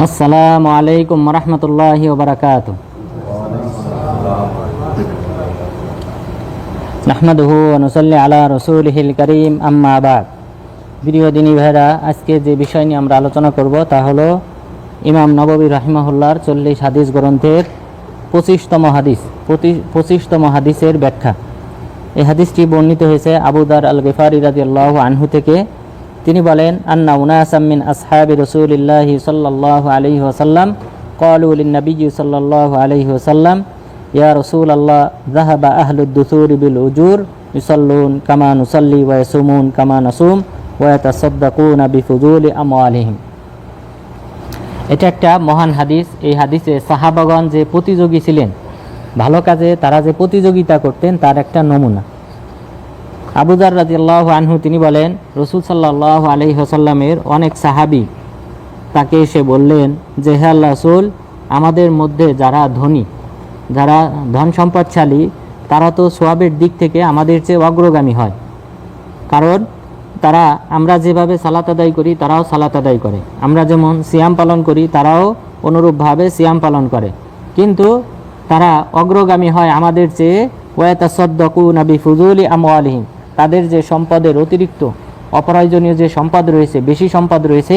আসসালামু আলাইকুম রহমতুল্লাহি ওবরাকাত নাহমাদুহু অনুসল্লি আলা রসুলহিল করিম, আম্মা আবাদ প্রিয় দিনী ভাইরা আজকে যে বিষয় নিয়ে আমরা আলোচনা করব তা হলো ইমাম নববী রাহিমাহুল্লার চল্লিশ হাদিস গ্রন্থের পঁচিশতম হাদিস, পঁচিশ- পঁচিশতম হাদিসের ব্যাখ্যা। এই হাদিসটি বর্ণিত হয়েছে আবুদার আল গেফারি রাদিয়াল্লাহু আনহু থেকে। তিনি বলেন, আন্না উনাসামিন আসহাবি রসুলিল্লাহি সাল্লাহ আলহি ওসাল্লাম কলউলিনবী সাল্লাহ আলহি ওসাল্লাম ইয়া রসুল আল্লাহ জাহাবা আহলুদ্দুসুর বিল উজুর, ইউসল্লুন কামা নুসল্লি ওয়াসুমুন কামা নাসুম ওয়াতাসদ্দাকুনা আম আমওয়ালিহিম। এটা একটা মহান হাদিস। এই হাদিসে সাহাবাগণ যে প্রতিযোগী ছিলেন, ভালো কাজে তারা যে প্রতিযোগিতা করতেন, তার একটা নমুনা। আবুদার রাজিয়াল্লাহ আনহু তিনি বলেন, রসুল সাল্লাহ আলহি হাসাল্লামের অনেক সাহাবি, তাকে এসে বললেন যে, হে আল্লাহ রসুল, আমাদের মধ্যে যারা ধনী, যারা ধন সম্পদশালী, তারা তো সোয়াবের দিক থেকে আমাদের চেয়ে অগ্রগামী হয়। কারণ তারা, আমরা যেভাবে সালাত আদায় করি, তারাও সালাত আদায় করে। আমরা যেমন সিয়াম পালন করি, তারাও অনুরূপভাবে সিয়াম পালন করে। কিন্তু তারা অগ্রগামী হয় আমাদের চেয়ে ওয়াতা সদ্দকু নাবি ফুজুলি আমওয়ালিহিম। তাদের যে সম্পদের অতিরিক্ত অপ্রয়োজনীয় যে সম্পদ রয়েছে, বেশি সম্পদ রয়েছে,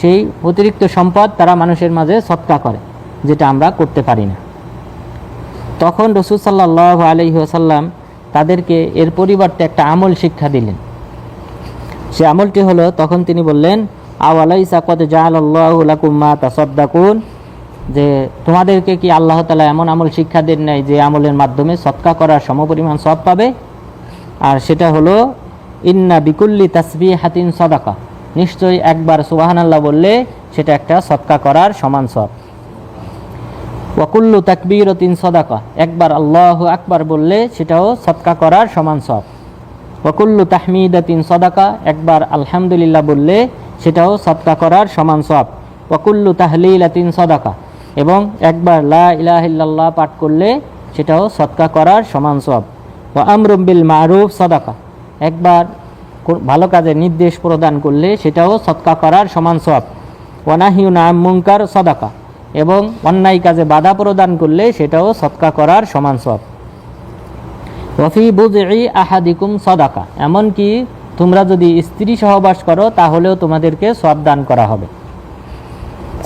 সেই অতিরিক্ত সম্পদ তারা মানুষের মাঝে সৎকা করে, যেটা আমরা করতে পারি না। তখন রসুল সাল্লাহ আলহি আসাল্লাম তাদেরকে এর পরিবর্তে একটা আমল শিক্ষা দিলেন। সে আমলটি হলো, তখন তিনি বললেন আওয়ালাই সাকত জাহাল্লাহুলাকুম্মা তাসদ্দাকুন? যে, তোমাদেরকে কি আল্লাহ তালা এমন আমল শিক্ষা দেন নাই যে আমলের মাধ্যমে সৎকা করার সমপরিমাণ সৎ পাবে? আর সেটা হলো, ইন্না বিকুল্লি তাসবি হাতিন সদাকা। নিশ্চয়ই একবার সুবাহান আল্লাহ বললে সেটা একটা সৎকা করার সমান সৎ ওয়াকুল্লু তাকবীর তিন সদাকা। একবার আল্লাহ আকবার বললে সেটাও সৎকা করার সমান সব। ওয়াকুল্লু তাহমিদা তিন সদাকা। একবার আলহামদুলিল্লাহ বললে সেটাও সৎকা করার সমান সব। ওয়াকুল্লু তাহলিলা তিন সদাকা। এবং একবার লা ইলাহিল্লাহ পাঠ করলে সেটাও সৎকা করার সমান সব। ও আমরুম বিল মারুফ, সদাকা। একবার ভালো কাজে নির্দেশ প্রদান করলে সেটাও সৎকা করার সমান সব ওয়ানাহিউ নাম মুঙ্কার সদাকা। এবং অন্যায় কাজে বাধা প্রদান করলে সেটাও সৎকা করার সমান সব ওয়ফি বুজই আহাদিকুম, সদাকা। এমনকি তোমরা যদি স্ত্রী সহবাস করো, তাহলেও তোমাদেরকে সব দান করা হবে।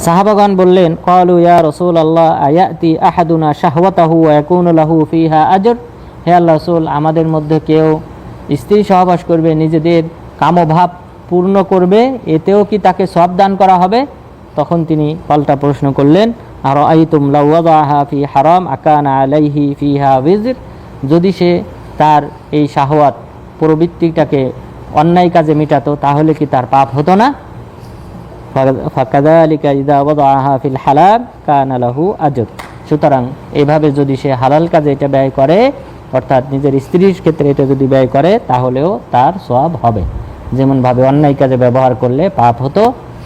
সাহাবাগান বললেন, কলু ইয়া রসুল আল্লাহ আয়াতি আহাদুনা শাহওয়াতাহু ইয়াকুন লাহু ফিহা আজর? হে আল্লাহ রসুল, আমাদের মধ্যে কেউ স্ত্রী সহবাস করবে, নিজেদের কামভাব পূর্ণ করবে, এতেও কি তাকে সব দান করা হবে? তখন তিনি পাল্টা প্রশ্ন করলেন আর আইতুম লাউয়াদাহা ফি হারাম আকানা আলাইহি ফি ফিহা উইজর যদি সে তার এই শাহওয়াত প্রবৃত্তিটাকে অন্যায় কাজে মেটাতো, তাহলে কি তার পাপ হতো না? ফিল হালাল কানা লাহু আজর। সুতরাং এভাবে যদি সে হালাল কাজে এটা ব্যয় করে অর্থাৎ নিজের স্ত্রীর ক্ষেত্রে এটা যদি ব্যয় করে, তাহলেও তার সব হবে। যেমনভাবে অন্যায় কাজে ব্যবহার করলে পাপ হতো,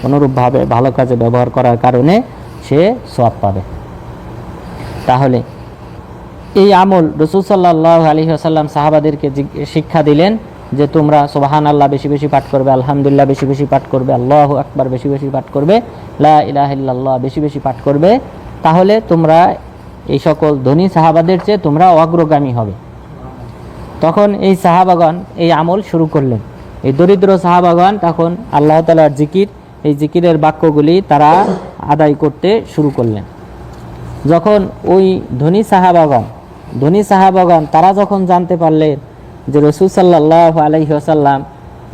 অনুরূপভাবে ভালো কাজে ব্যবহার করার কারণে সে সব পাবে। তাহলে এই আমল রসুল সাল্লাহ আলী আসাল্লাম সাহাবাদেরকে শিক্ষা দিলেন যে তোমরা সোবাহান আল্লাহ বেশি বেশি পাঠ করবে, আলহামদুলিল্লাহ বেশি বেশি পাঠ করবে, আল্লাহ আকবার বেশি বেশি পাঠ করবে, লা ইলাহিল্লাহ বেশি বেশি পাঠ করবে। তাহলে তোমরা এই সকল ধনী সাহাবাদের চেয়ে তোমরা অগ্রগামী হবে। তখন এই সাহাবাগণ এই আমল শুরু করলেন। এই দরিদ্র সাহাবাগণ তখন আল্লাহ তালার জিকির, এই জিকিরের বাক্যগুলি তারা আদায় করতে শুরু করলেন। যখন ওই ধনী সাহাবাগণ ধনী সাহাবাগণ তারা যখন জানতে পারলেন যে রসুল সাল্লাহ আলহি আসাল্লাম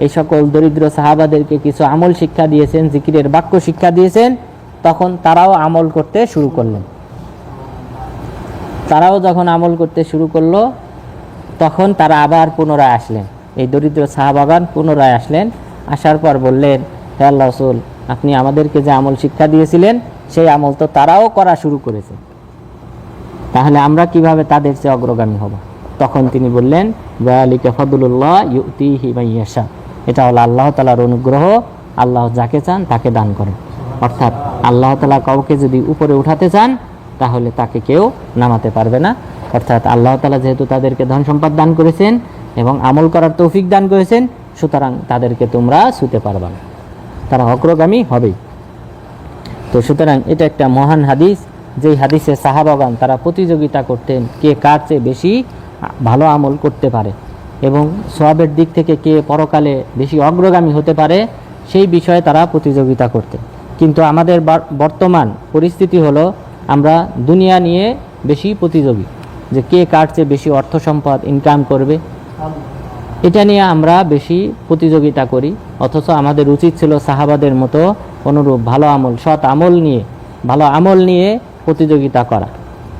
এই সকল দরিদ্র সাহাবাদেরকে কিছু আমল শিক্ষা দিয়েছেন, জিকিরের বাক্য শিক্ষা দিয়েছেন, তখন তারাও আমল করতে শুরু করলেন। তারাও যখন আমল করতে শুরু করল, তখন তারা আবার পুনরায় আসলেন। এই দরিদ্র সাহাবাগান পুনরায় আসলেন। আসার পর বললেন, হে আল্লাহ রসুল, আপনি আমাদেরকে যে আমল শিক্ষা দিয়েছিলেন, সেই আমল তো তারাও করা শুরু করেছে। তাহলে আমরা কীভাবে তাদের চেয়ে অগ্রগামী হব? তখন তিনি বললেন মাইয়াশা এটা হলো আল্লাহ তালার অনুগ্রহ। আল্লাহ যাকে চান তাকে দান করেন। অর্থাৎ আল্লাহ তালা কাউকে যদি উপরে উঠাতে চান তাহলে তাকে কেউ নামাতে পারবে না। অর্থাৎ আল্লাহ তালা যেহেতু তাদেরকে ধন সম্পদ দান করেছেন এবং আমল করার তৌফিক দান করেছেন, সুতরাং তাদেরকে তোমরা শুতে পারবে না। তারা অগ্রগামী হবেই। তো সুতরাং এটা একটা মহান হাদিস, যেই হাদিসে সাহাবাগান তারা প্রতিযোগিতা করতেন কে কার চেয়ে বেশি ভালো আমল করতে পারে এবং সোয়াবের দিক থেকে কে পরকালে বেশি অগ্রগামী হতে পারে, সেই বিষয়ে তারা প্রতিযোগিতা করতেন। কিন্তু আমাদের বর্তমান পরিস্থিতি হলো আমরা দুনিয়া নিয়ে বেশি প্রতিযোগী, যে কে চেয়ে বেশি অর্থ সম্পদ ইনকাম করবে। এটা নিয়ে আমরা বেশি প্রতিযোগিতা করি, অথচ আমাদের উচিত ছিল সাহাবাদের মতো অনুরূপ ভালো আমল, সৎ আমল নিয়ে, ভালো আমল নিয়ে প্রতিযোগিতা করা।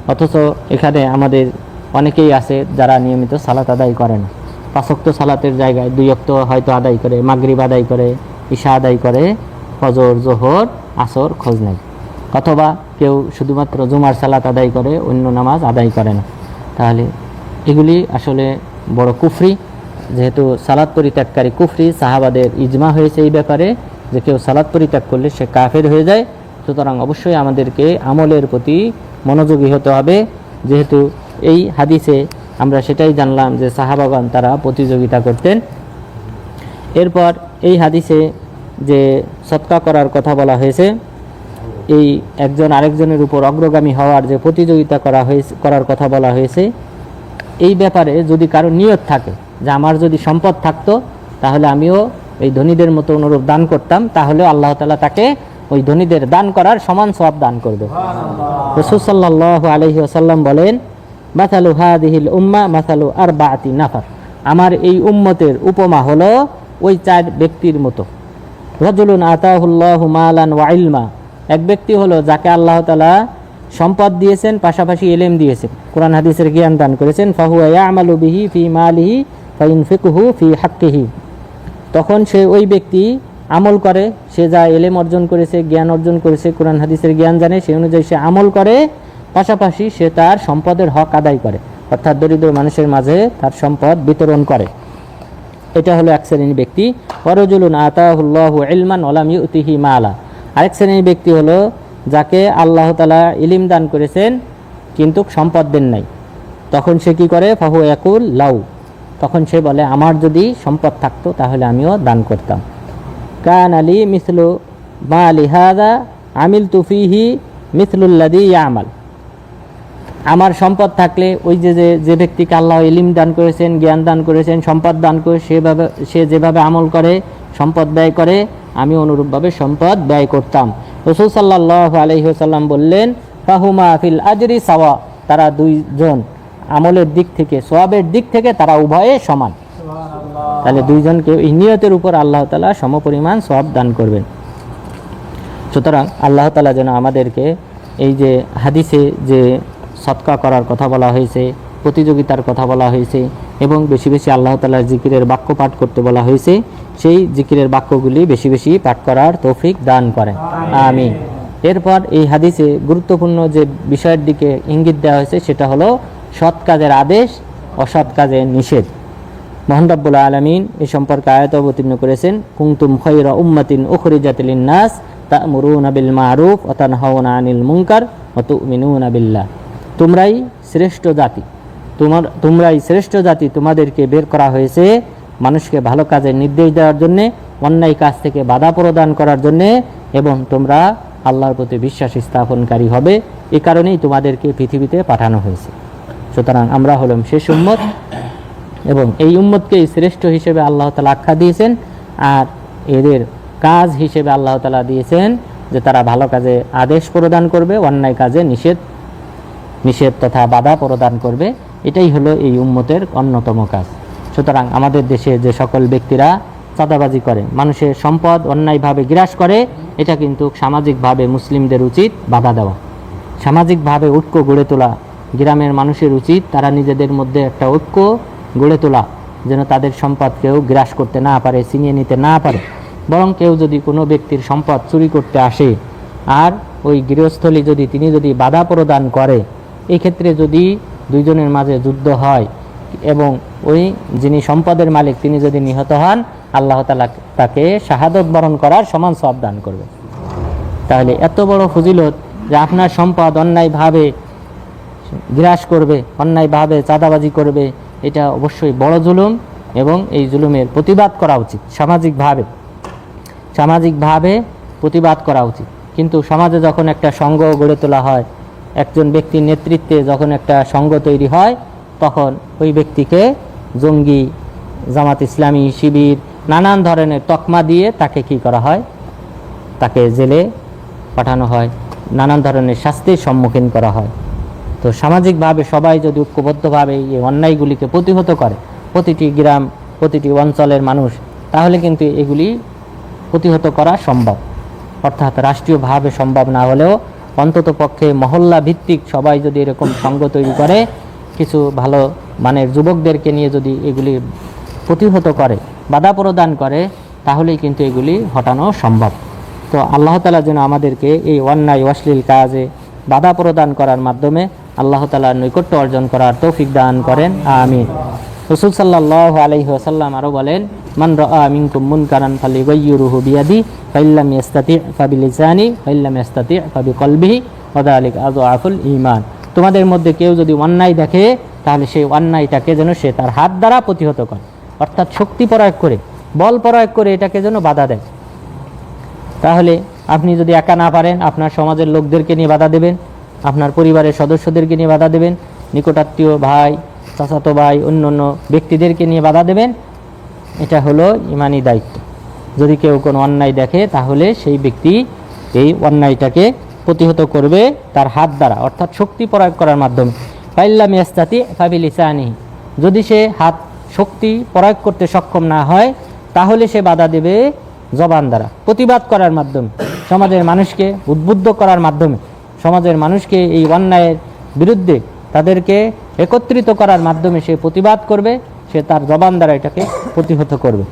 অথচ এখানে আমাদের অনেকেই আছে যারা নিয়মিত সালাত আদায় করে না। পাঁচক্ত সালাতের জায়গায় দুই অক্ত হয়তো আদায় করে, মাগরিব আদায় করে ঈশা আদায় করে, ফজর, জোহর, আসর খোঁজ নেয়। অথবা কেউ শুধুমাত্র জুমার সালাত আদায় করে, অন্য নামাজ আদায় করে না। তাহলে এগুলি আসলে বড় কুফরি। যেহেতু সালাদ পরিত্যাগকারী কুফরি, সাহাবাদের ইজমা হয়েছে এই ব্যাপারে যে কেউ সালাদ পরিত্যাগ করলে সে কাফের হয়ে যায়। সুতরাং অবশ্যই আমাদেরকে আমলের প্রতি মনোযোগী হতে হবে। যেহেতু এই হাদিসে আমরা সেটাই জানলাম যে সাহাবাগণ তারা প্রতিযোগিতা করতেন। এরপর এই হাদিসে যে সৎকা করার কথা বলা হয়েছে এই একজন আরেকজনের উপর অগ্রগামী হওয়ার যে প্রতিযোগিতা করা হয়েছে, করার কথা বলা হয়েছে, এই ব্যাপারে যদি কারও নিয়ত থাকে যে আমার যদি সম্পদ থাকতো, তাহলে আমিও এই ধনীদের মতো অনুরূপ দান করতাম, তাহলে আল্লাহ তালা তাকে ওই ধনীদের দান করার সমান সব দান করবে। রসুল সাল্লাহ আলহি আসাল্লাম বলেন মাথালু হাদিহিল উম্মা মাথালু আর বাতি নাফার। আমার এই উম্মতের উপমা হলো ওই চার ব্যক্তির মতো। রজুলুন আতাহুল্লাহ মালান ওয়াইলমা এক ব্যক্তি হলো যাকে আল্লাহ তালা সম্পদ দিয়েছেন, পাশাপাশি এলেম দিয়েছেন। কোরআন হাদিসের জ্ঞান দান করেছেন, ফাহুয়া আমালু ফি মালিহি ফাইন ফি হাক্কিহি। তখন সে ওই ব্যক্তি আমল করে, সে যা এলেম অর্জন করেছে, জ্ঞান অর্জন করেছে, কোরআন হাদিসের জ্ঞান জানে, সে অনুযায়ী সে আমল করে, পাশাপাশি সে তার সম্পদের হক আদায় করে। অর্থাৎ দরিদ্র মানুষের মাঝে তার সম্পদ বিতরণ করে। এটা হলো এক শ্রেণির ব্যক্তি। ওয়ারজুলুন আতাহুল্লাহু ইলমান ওলাম ইউতিহি মালা। আরেক শ্রেণির ব্যক্তি হলো যাকে আল্লাহ তালা ইলিম দান করেছেন, কিন্তু সম্পদ দেন নাই। তখন সে কি করে? ফাহু একুল লাউ। তখন সে বলে, আমার যদি সম্পদ থাকতো, তাহলে আমিও দান করতাম। কান আলী মিসলু মা আলি হাদা আমিল তুফিহি মিসলুল্লাদি ইয়ামাল। আমার সম্পদ থাকলে ওই যে যে যে ব্যক্তিকে আল্লাহ ইলিম দান করেছেন, জ্ঞান দান করেছেন, সম্পদ দান করে সেভাবে, সে যেভাবে আমল করে, সম্পদ ব্যয় করে আমি অনুরূপভাবে সম্পদ ব্যয় করতাম। রসুল সাল্লাহ আলহিহাল্লাম বললেন ফাহুমা ফিল আজরি সাওয়া তারা দুইজন আমলের দিক থেকে সোয়াবের দিক থেকে তারা উভয়ে সমান। তাহলে দুইজনকে এই নিয়তের উপর আল্লাহ তালা সমপরিমাণ সব দান করবেন। সুতরাং আল্লাহ তালা যেন আমাদেরকে এই যে হাদিসে যে সৎকা করার কথা বলা হয়েছে প্রতিযোগিতার কথা বলা হয়েছে এবং বেশি বেশি আল্লাহ তালার জিকিরের বাক্য পাঠ করতে বলা হয়েছে, সেই জিকিরের বাক্যগুলি বেশি বেশি পাঠ করার তৌফিক দান করেন। আমি এরপর এই হাদিসে গুরুত্বপূর্ণ যে বিষয়ের দিকে ইঙ্গিত দেওয়া হয়েছে, সেটা হলো সৎ কাজের আদেশ, অসৎ কাজের নিষেধ। মোহান রব্বুল আলমিন এ সম্পর্কে আয়ত অবতীর্ণ করেছেন কুংতুম খৈরা উম্মাতিন উখরিজাতিল নাস তা'মুরুনা বিল মারুফ ওয়া তানহাউনা আনিল মুনকার ওয়া তু'মিনুনা বিল্লাহ। তোমরাই শ্রেষ্ঠ জাতি। তোমার তোমরাই শ্রেষ্ঠ জাতি তোমাদেরকে বের করা হয়েছে মানুষকে ভালো কাজের নির্দেশ দেওয়ার জন্যে, অন্যায় কাজ থেকে বাধা প্রদান করার জন্যে এবং তোমরা আল্লাহর প্রতি বিশ্বাস স্থাপনকারী হবে। এ কারণেই তোমাদেরকে পৃথিবীতে পাঠানো হয়েছে। সুতরাং আমরা হলাম শেষ উম্মত এবং এই উম্মতকেই শ্রেষ্ঠ হিসেবে আল্লাহ তালা আখ্যা দিয়েছেন আর এদের কাজ হিসেবে আল্লাহ তালা দিয়েছেন যে তারা ভালো কাজে আদেশ প্রদান করবে, অন্যায় কাজে নিষেধ নিষেধ তথা বাধা প্রদান করবে। এটাই হলো এই উম্মতের অন্যতম কাজ। সুতরাং আমাদের দেশে যে সকল ব্যক্তিরা চাঁদাবাজি করে, মানুষের সম্পদ অন্যায়ভাবে গ্রাস করে, এটা কিন্তু সামাজিকভাবে মুসলিমদের উচিত বাধা দেওয়া। সামাজিকভাবে ঐক্য গড়ে তোলা, গ্রামের মানুষের উচিত তারা নিজেদের মধ্যে একটা ঐক্য গড়ে তোলা, যেন তাদের সম্পদ কেউ গ্রাস করতে না পারে, ছিনিয়ে নিতে না পারে। বরং কেউ যদি কোনো ব্যক্তির সম্পদ চুরি করতে আসে, আর ওই গৃহস্থলী যদি, তিনি যদি বাধা প্রদান করে এই ক্ষেত্রে যদি দুইজনের মাঝে যুদ্ধ হয় এবং ওই যিনি সম্পদের মালিক, তিনি যদি নিহত হন, আল্লাহ তালা তাকে শাহাদত বরণ করার সমান সব দান করবে। তাহলে এত বড় ফজিলত যে আপনার সম্পদ অন্যায়ভাবে গ্রাস করবে, অন্যায়ভাবে চাঁদাবাজি করবে, এটা অবশ্যই বড় জুলুম এবং এই জুলুমের প্রতিবাদ করা উচিত সামাজিকভাবে। সামাজিকভাবে প্রতিবাদ করা উচিত। কিন্তু সমাজে যখন একটা সংঘ গড়ে তোলা হয় একজন ব্যক্তির নেতৃত্বে যখন একটা সংঘ তৈরি হয়, তখন ওই ব্যক্তিকে জঙ্গি জামাত ইসলামী শিবির নানান ধরনের তকমা দিয়ে তাকে কি করা হয়? তাকে জেলে পাঠানো হয়। নানান ধরনের শাস্তির সম্মুখীন করা হয়। তো সামাজিকভাবে সবাই যদি ঐক্যবদ্ধভাবে এই অন্যায়গুলিকে প্রতিহত করে, প্রতিটি গ্রাম, প্রতিটি অঞ্চলের মানুষ, তাহলে কিন্তু এগুলি প্রতিহত করা সম্ভব। অর্থাৎ রাষ্ট্রীয়ভাবে সম্ভব না হলেও অন্তত পক্ষে মহল্লা ভিত্তিক সবাই যদি এরকম সঙ্গ তৈরি করে, কিছু ভালো মানের যুবকদেরকে নিয়ে যদি এগুলি প্রতিহত করে, বাধা প্রদান করে, তাহলেই কিন্তু এগুলি হটানো সম্ভব। তো আল্লাহ তালা যেন আমাদেরকে এই অন্যায়, অশ্লীল কাজে বাধা প্রদান করার মাধ্যমে আল্লাহ তালার নৈকট্য অর্জন করার তৌফিক দান করেন। আমিন। রসুল সাল্লাহ আলহি আসাল্লাম আরও বলেন, মান রা মিনকুম মুনকারান ফালিগাইয়িরুহু বিয়াদি, ফাইল্লাম ইস্তাতি ইয়াস্তাতি ফাবিলিসানি, ফাইল্লাম ইয়াস্তাতি আলিক আজ আযআফুল ইমান তোমাদের মধ্যে কেউ যদি অন্যায় দেখে, তাহলে সেই অন্যায়টাকে যেন সে তার হাত দ্বারা প্রতিহত করে। অর্থাৎ শক্তি প্রয়োগ করে, বল প্রয়োগ করে এটাকে যেন বাধা দেয়। তাহলে আপনি যদি একা না পারেন, আপনার সমাজের লোকদেরকে নিয়ে বাধা দেবেন, আপনার পরিবারের সদস্যদেরকে নিয়ে বাধা দেবেন, নিকটাত্মীয় ভাই চাচাতো ভাই অন্য অন্য ব্যক্তিদেরকে নিয়ে বাধা দেবেন, এটা হলো ইমানি দায়িত্ব। যদি কেউ কোনো অন্যায় দেখে, তাহলে সেই ব্যক্তি এই অন্যায়টাকে প্রতিহত করবে তার হাত দ্বারা, অর্থাৎ শক্তি প্রয়োগ করার মাধ্যমে। ফাইল্লাম ইয়াস্তাতি ফাবিল ইসানি যদি সে হাত শক্তি প্রয়োগ করতে সক্ষম না হয়, তাহলে সে বাধা দেবে জবান দ্বারা। প্রতিবাদ করার মাধ্যমে, সমাজের মানুষকে উদ্বুদ্ধ করার মাধ্যমে, সমাজের মানুষকে এই অন্যায়ের বিরুদ্ধে তাদেরকে একত্রিত করার মাধ্যমে সে প্রতিবাদ করবে, সে তার জবান দ্বারা এটাকে প্রতিহত করবে।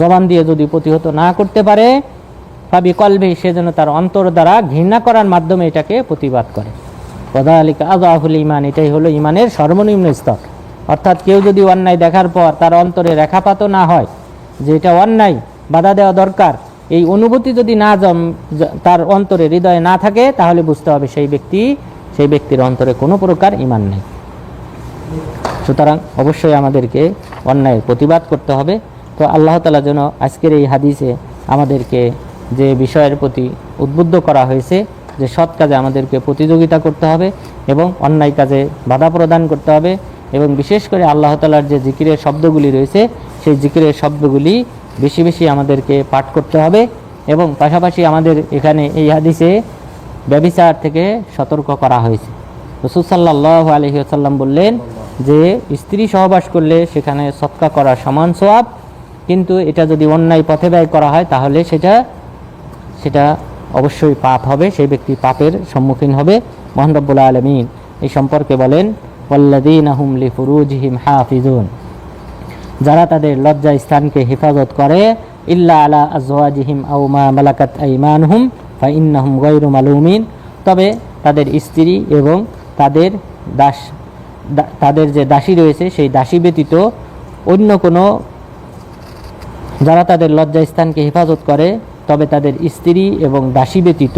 জবান দিয়ে যদি প্রতিহত না করতে পারে ভাবি কলবে, সে যেন তার অন্তর দ্বারা ঘৃণা করার মাধ্যমে এটাকে প্রতিবাদ করে। কদা কদালিকা আজাহুল ইমান এটাই হলো ইমানের সর্বনিম্ন স্তর। অর্থাৎ কেউ যদি অন্যায় দেখার পর তার অন্তরে রেখাপাত না হয়, যে এটা অন্যায়, বাধা দেওয়া দরকার, এই অনুভূতি যদি না জম তার অন্তরে হৃদয়ে না থাকে, তাহলে বুঝতে হবে সেই ব্যক্তি সেই ব্যক্তির অন্তরে কোনো প্রকার ইমান নেই। সুতরাং অবশ্যই আমাদেরকে অন্যায়ের প্রতিবাদ করতে হবে। তো আল্লাহ তালা যেন আজকের এই হাদিসে আমাদেরকে যে বিষয়ের প্রতি উদ্বুদ্ধ করা হয়েছে, যে সৎ কাজে আমাদেরকে প্রতিযোগিতা করতে হবে এবং অন্যায় কাজে বাধা প্রদান করতে হবে এবং বিশেষ করে আল্লাহ তালার যে জিকিরের শব্দগুলি রয়েছে, সেই জিকিরের শব্দগুলি বেশি বেশি আমাদেরকে পাঠ করতে হবে এবং পাশাপাশি আমাদের এখানে এই হাদিসে ব্যবিচার থেকে সতর্ক করা হয়েছে। রসুল সাল্লাহ আলহি আসাল্লাম বললেন যে, স্ত্রী সহবাস করলে সেখানে সৎকা করা সমান সোয়াব কিন্তু এটা যদি অন্যায় পথে ব্যয় করা হয়, তাহলে সেটা সেটা অবশ্যই পাপ হবে, সেই ব্যক্তি পাপের সম্মুখীন হবে। মোহান রব্বুল আলমিন এই সম্পর্কে বলেন ওয়াল্লাদিন আহুম লি ফুরুজহিম হাফিজুন যারা তাদের লজ্জা স্থানকে হেফাজত করে, ইল্লা আলা আজওয়াজিহিম আও মা মালাকাত আইমানহুম ফা ইন্নাহুম গায়রু মালুমিন। তবে তাদের স্ত্রী এবং তাদের দাস তাদের যে দাসী রয়েছে, সেই দাসী ব্যতীত অন্য কোনো, যারা তাদের লজ্জা স্থানকে হেফাজত করে, তবে তাদের স্ত্রী এবং দাসী ব্যতীত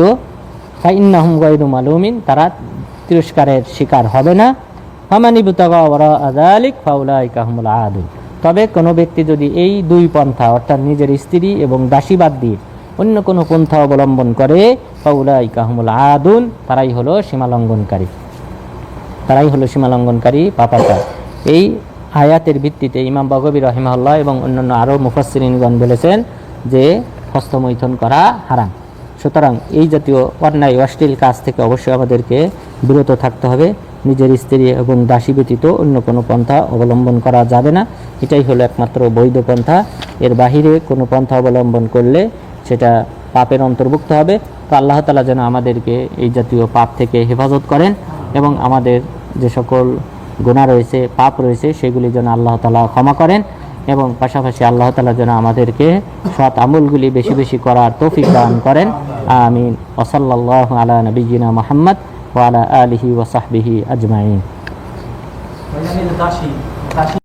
ফাইন্নাহুম গায়রু মালুমিন, তারা তিরস্কারের শিকার হবে না। ফামানি বুতাগা হুমুল আদুল। তবে কোনো ব্যক্তি যদি এই দুই পন্থা, অর্থাৎ নিজের স্ত্রী এবং দাসী বাদ দিয়ে অন্য কোনো পন্থা অবলম্বন করে, ফাউলাইকা হুমুল আদুন, তারাই হলো সীমালঙ্ঘনকারী। তারাই হলো সীমালঙ্ঘনকারী পাপাচার। এই আয়াতের ভিত্তিতে ইমাম বাগবী রহিমাল্লাহ এবং অন্যান্য আরও মুফাসসিরিনগণ বলেছেন যে, হস্তমৈথন করা হারাম। সুতরাং এই জাতীয় অন্যায়, অশ্লীল কাজ থেকে অবশ্যই আমাদেরকে বিরত থাকতে হবে। নিজের স্ত্রী এবং দাসী ব্যতীত অন্য কোনো পন্থা অবলম্বন করা যাবে না। এটাই হলো একমাত্র বৈধ পন্থা। এর বাহিরে কোনো পন্থা অবলম্বন করলে সেটা পাপের অন্তর্ভুক্ত হবে। তো আল্লাহ তালা যেন আমাদেরকে এই জাতীয় পাপ থেকে হেফাজত করেন এবং আমাদের যে সকল গুণা রয়েছে, পাপ রয়েছে, সেগুলি যেন আল্লাহ তালা ক্ষমা করেন এবং পাশাপাশি আল্লাহ তালা যেন আমাদেরকে সৎ আমলগুলি বেশি বেশি করার তৌফিক দান করেন। আমিন। ওসল্লাহ আলা নবীনা মোহাম্মদ ওয়ালা আলিহি ওসাহবিহি আজমাইন।